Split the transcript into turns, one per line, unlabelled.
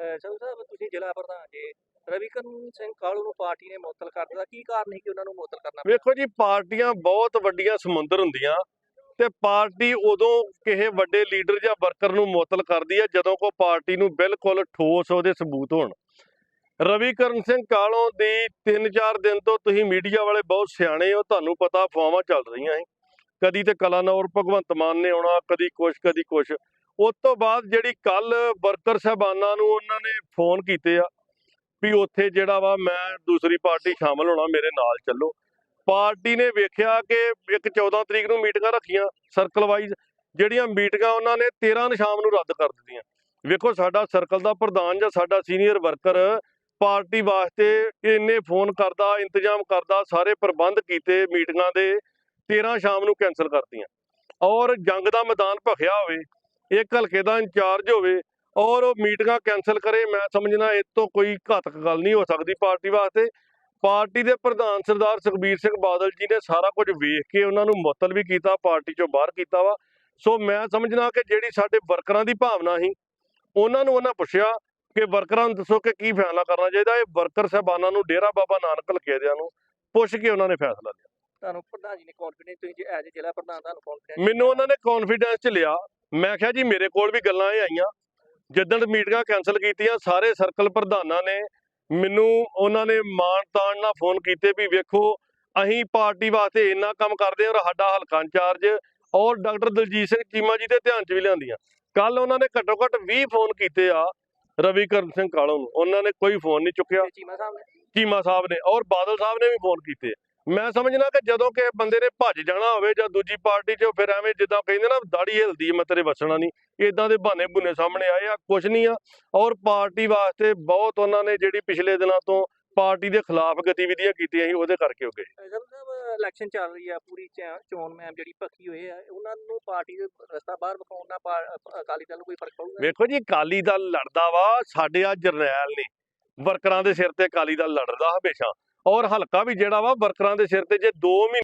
ਸੰਧੂ ਸਾਹਿਬ, ਤੁਸੀਂ ਜ਼ਿਲ੍ਹਾ ਪ੍ਰਧਾਨ ਜੀ, ਰਵੀਕਰਨ ਸਿੰਘ ਕਾਲੂ ਨੂੰ ਪਾਰਟੀ ਨੇ ਮੁਅੱਤਲ ਕਰ ਦਿੱਤਾ। ਕੀ ਕਾਰਨ ਹੈ ਕਿ ਉਹਨਾਂ ਨੂੰ ਮੁਅੱਤਲ ਕਰਨਾ
ਵੇਖੋ ਜੀ, ਪਾਰਟੀਆਂ ਬਹੁਤ ਵੱਡੀਆਂ ਸਮੁੰਦਰ ਹੁੰਦੀਆਂ ਤੇ ਪਾਰਟੀ ਉਦੋਂ ਕਿਸੇ ਵੱਡੇ ਲੀਡਰ ਜਾਂ ਵਰਕਰ ਨੂੰ ਮੁਅੱਤਲ ਕਰਦੀ ਹੈ ਜਦੋਂ ਕੋ ਪਾਰਟੀ ਨੂੰ ਬਿਲਕੁਲ ਠੋਸ ਉਹਦੇ ਸਬੂਤ ਹੋਣ। ਰਵੀਕਰਨ ਸਿੰਘ ਕਾਲੋਂ ਦੀ 3-4 ਦਿਨ ਤੋਂ ਤੁਸੀਂ ਮੀਡੀਆ ਵਾਲੇ ਬਹੁਤ ਸਿਆਣੇ ਹੋ, ਤੁਹਾਨੂੰ ਪਤਾ ਅਫਵਾਹਾਂ ਚੱਲ ਰਹੀਆਂ ਸੀ। ਕਦੀ ਤੇ ਕਲਾਨੌਰ ਭਗਵੰਤ ਮਾਨ ਨੇ ਆਉਣਾ, ਕਦੀ ਕੁਛ ਕਦੀ ਕੁਛ। ਉਸ ਤੋਂ ਬਾਅਦ ਜਿਹੜੀ ਕੱਲ ਵਰਕਰ ਸਹਿਬਾਨਾਂ ਨੂੰ ਉਹਨਾਂ ਨੇ ਫੋਨ ਕੀਤੇ ਆ ਵੀ ਉੱਥੇ ਜਿਹੜਾ ਵਾ ਮੈਂ ਦੂਸਰੀ ਪਾਰਟੀ ਸ਼ਾਮਲ ਹੋਣਾ, ਮੇਰੇ ਨਾਲ ਚੱਲੋ। ਪਾਰਟੀ ਨੇ ਵੇਖਿਆ ਕਿ ਇੱਕ 14 ਤਰੀਕ ਨੂੰ ਮੀਟਿੰਗਾਂ ਰੱਖੀਆਂ ਸਰਕਲ ਵਾਈਜ਼ ਜਿਹੜੀਆਂ ਮੀਟਿੰਗਾਂ ਉਹਨਾਂ ਨੇ 13 ਨੂੰ ਸ਼ਾਮ ਨੂੰ ਰੱਦ ਕਰ ਦਿੱਤੀਆਂ। ਵੇਖੋ ਸਾਡਾ ਸਰਕਲ ਦਾ ਪ੍ਰਧਾਨ ਜਾਂ ਸਾਡਾ ਸੀਨੀਅਰ ਵਰਕਰ ਪਾਰਟੀ ਵਾਸਤੇ ਇੰਨੇ ਫੋਨ ਕਰਦਾ, ਇੰਤਜ਼ਾਮ ਕਰਦਾ, ਸਾਰੇ ਪ੍ਰਬੰਧ ਕੀਤੇ ਮੀਟਿੰਗਾਂ ਦੇ। 13 ਸ਼ਾਮ ਨੂੰ ਕੈਨਸਲ ਕਰਤੀਆਂ। ਔਰ ਜੰਗ ਦਾ ਮੈਦਾਨ ਭਖਿਆ ਹੋਵੇ ਇੱਕ ਹਲਕੇ ਦਾ ਇੰਚਾਰਜ ਹੋਵੇ, ਔਰ ਉਹ ਮੀਟਿੰਗਾਂ ਕੈਨਸਲ ਕਰੇ, ਮੈਂ ਸਮਝਣਾ ਇਹ ਤੋਂ ਕੋਈ ਘਾਤਕ ਗੱਲ ਨਹੀਂ ਹੋ ਸਕਦੀ ਪਾਰਟੀ ਵਾਸਤੇ। ਪਾਰਟੀ ਦੇ ਪ੍ਰਧਾਨ ਸਰਦਾਰ ਸੁਖਬੀਰ ਸਿੰਘ ਬਾਦਲ ਜੀ ਨੇ ਸਾਰਾ ਕੁਝ ਵੇਖ ਕੇ ਉਹਨਾਂ ਨੂੰ ਮੁਅੱਤਲ ਵੀ ਕੀਤਾ, ਪਾਰਟੀ ਚੋਂ ਬਾਹਰ ਕੀਤਾ ਵਾ। ਸੋ ਮੈਂ ਸਮਝਣਾ ਕਿ ਜਿਹੜੀ ਸਾਡੇ ਵਰਕਰਾਂ ਦੀ ਭਾਵਨਾ ਸੀ, ਉਹਨਾਂ ਨੂੰ ਉਹਨਾਂ ਪੁੱਛਿਆ ਕਿ ਵਰਕਰਾਂ ਨੂੰ ਦੱਸੋ ਕਿ ਕੀ ਫੈਸਲਾ ਕਰਨਾ ਚਾਹੀਦਾ। ਇਹ ਵਰਕਰ ਸਾਹਿਬਾਨਾਂ ਨੂੰ, ਡੇਰਾ ਬਾਬਾ ਨਾਨਕ ਲਖੇਦਿਆਂ ਨੂੰ ਪੁੱਛ ਕੇ ਉਹਨਾਂ ਨੇ ਫੈਸਲਾ ਲਿਆ।
ਤੁਹਾਨੂੰ ਪ੍ਰਧਾਨ ਜੀ ਨੇ ਕੰਫੀਡੈਂਸ ਤੁਸੀਂ ਐਜ਼ ਜ਼ਿਲ੍ਹਾ ਪ੍ਰਧਾਨ ਤੁਹਾਨੂੰ ਕੰਫੀਡੈਂਸ
ਮੈਨੂੰ ਉਹਨਾਂ ਨੇ ਕੌਨਫੀਡੈਂਸ ਚ ਲਿਆ। ਮੈਂ ਕਿਹਾ ਜੀ ਮੇਰੇ ਕੋਲ ਵੀ ਗੱਲਾਂ ਇਹ ਆਈਆਂ। ਜਿੱਦਣ ਮੀਟਿੰਗਾਂ ਕੈਨਸਲ ਕੀਤੀਆਂ ਸਾਰੇ ਸਰਕਲ ਪ੍ਰਧਾਨਾਂ ਨੇ ਮੈਨੂੰ ਉਹਨਾਂ ਨੇ ਮਾਣ ਤਾਣ ਨਾਲ ਫੋਨ ਕੀਤੇ ਵੀ ਵੇਖੋ ਅਸੀਂ ਪਾਰਟੀ ਵਾਸਤੇ ਇੰਨਾ ਕੰਮ ਕਰਦੇ ਹਾਂ ਔਰ ਸਾਡਾ ਹਲਕਾ ਇੰਚਾਰਜ ਔਰ ਡਾਕਟਰ ਦਲਜੀਤ ਸਿੰਘ ਚੀਮਾ ਜੀ ਦੇ ਧਿਆਨ ਚ ਵੀ ਲਿਆਂਦੀਆਂ ਕੱਲ ਉਹਨਾਂ ਨੇ ਘੱਟੋ ਘੱਟ 20 ਫੋਨ ਕੀਤੇ ਆ ਰਵੀਕਰਨ ਸਿੰਘ ਕਾਲੋਂ ਨੂੰ। ਉਹਨਾਂ ਨੇ ਕੋਈ ਫੋਨ ਨਹੀਂ ਚੁੱਕਿਆ।
ਚੀਮਾ ਸਾਹਿਬ ਨੇ?
ਚੀਮਾ ਸਾਹਿਬ ਨੇ ਔਰ ਬਾਦਲ ਸਾਹਿਬ ਨੇ ਵੀ ਫੋਨ ਕੀਤੇ। ਮੈਂ ਸਮਝਣਾ ਕਿ ਜਦੋਂ ਕਿ ਬੰਦੇ ਨੇ ਭੱਜ ਜਾਣਾ ਹੋਵੇ ਜਾਂ ਦੂਜੀ ਪਾਰਟੀ 'ਚ ਫਿਰ ਐਵੇਂ ਜਿੱਦਾਂ ਕਹਿੰਦੇ ਨਾ ਦਾੜੀ ਹਿਲਦੀ ਮੈਂ ਤੇਰੇ ਵਸਣਾ ਨਹੀਂ। ਇਦਾਂ ਦੇ ਬਹਾਨੇ ਬੁਨੇ ਸਾਹਮਣੇ ਆਏ ਆ ਕੁਛ ਨਹੀਂ ਆ। ਔਰ ਪਾਰਟੀ ਵਾਸਤੇ ਬਹੁਤ ਉਹਨਾਂ ਨੇ ਜਿਹੜੀ ਪਿਛਲੇ ਦਿਨਾਂ ਤੋਂ ਪਾਰਟੀ ਦੇ ਖਿਲਾਫ ਗਤੀਵਿਧੀਆਂ ਕੀਤੀਆਂ ਸੀ ਉਹਦੇ ਕਰਕੇ ਹੋ ਗਏ
ਇਲੈਕਸ਼ਨ ਚੱਲ ਰਹੀ ਆ ਪੂਰੀ ਚੋਣ ਮੈਮ ਜਿਹੜੀ ਭਖੀ ਹੋਈ ਆ ਉਹਨਾਂ ਨੂੰ ਪਾਰਟੀ ਦੇ ਰਸਤਾ ਬਾਹਰ ਵਿਖਾਉਣ ਨਾਲ ਅਕਾਲੀ ਦਲ ਨੂੰ ਕੋਈ ਫ਼ਰਕ ਪਊਗਾ?
ਵੇਖੋ ਜੀ ਅਕਾਲੀ ਦਲ ਲੜਦਾ ਵਾ ਸਾਡੇ ਆ ਜਰਨੈਲ ਨੇ। ਵਰਕਰਾਂ ਦੇ ਸਿਰ ਤੇ ਅਕਾਲੀ ਦਲ ਲੜਦਾ ਹਮੇਸ਼ਾ। ਔਰ ਹਲਕਾ ਵੀ ਜਿਹੜਾ ਵਾ ਵਰਕਰਾਂ ਦੇ ਸਿਰ ਤੇ ਜੇ 2 ਮਹੀਨੇ